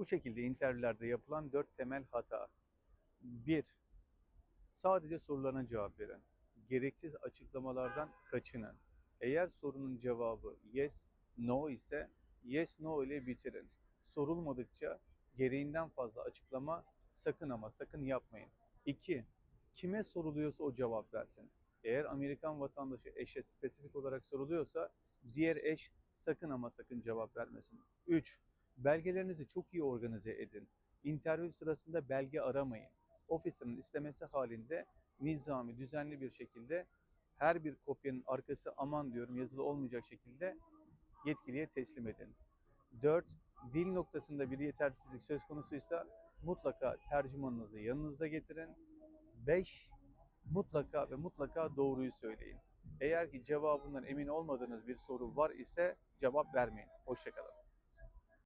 Bu şekilde interviewlerde yapılan dört temel hata. 1. Sadece sorularına cevap verin. Gereksiz açıklamalardan kaçının. Eğer sorunun cevabı yes, no ise yes, no ile bitirin. Sorulmadıkça gereğinden fazla açıklama sakın ama sakın yapmayın. 2. Kime soruluyorsa o cevap versin. Eğer Amerikan vatandaşı eşe spesifik olarak soruluyorsa diğer eş sakın ama sakın cevap vermesin. 3. Belgelerinizi çok iyi organize edin. İnterview sırasında belge aramayın. Ofisinin istemesi halinde nizami, düzenli bir şekilde her bir kopyanın arkası aman diyorum yazılı olmayacak şekilde yetkiliye teslim edin. 4. Dil noktasında bir yetersizlik söz konusuysa mutlaka tercümanınızı yanınızda getirin. 5. Mutlaka ve mutlaka doğruyu söyleyin. Eğer ki cevabından emin olmadığınız bir soru var ise cevap vermeyin. Hoşçakalın.